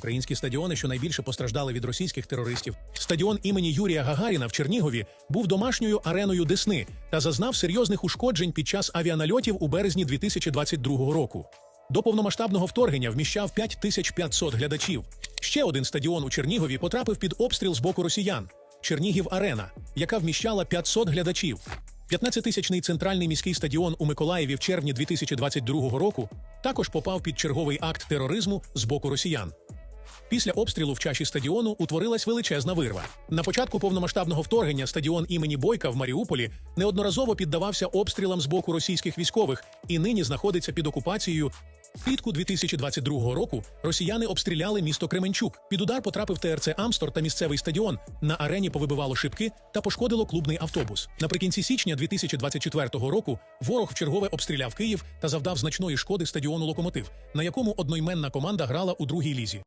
Українські стадіони, що найбільше постраждали від російських терористів. Стадіон імені Юрія Гагаріна в Чернігові був домашньою ареною Десни та зазнав серйозних ушкоджень під час авіанальотів у березні 2022 року. До повномасштабного вторгнення вміщав 5500 глядачів. Ще один стадіон у Чернігові потрапив під обстріл з боку росіян Чернігів Арена, яка вміщала 500 глядачів. 15-тисячний центральний міський стадіон у Миколаєві в червні 2022 року також попав під черговий акт тероризму з боку росіян. Після обстрілу в чаші стадіону утворилась величезна вирва. На початку повномасштабного вторгнення стадіон імені Бойка в Маріуполі неодноразово піддавався обстрілам з боку російських військових і нині знаходиться під окупацією. Влітку 2022 року росіяни обстріляли місто Кременчук. Під удар потрапив ТРЦ Амстор та місцевий стадіон. На арені повибивало шибки та пошкодило клубний автобус. Наприкінці січня 2024 року ворог вчергове обстріляв Київ та завдав значної шкоди стадіону Локомотив, на якому одноіменна команда грала у другій лізі.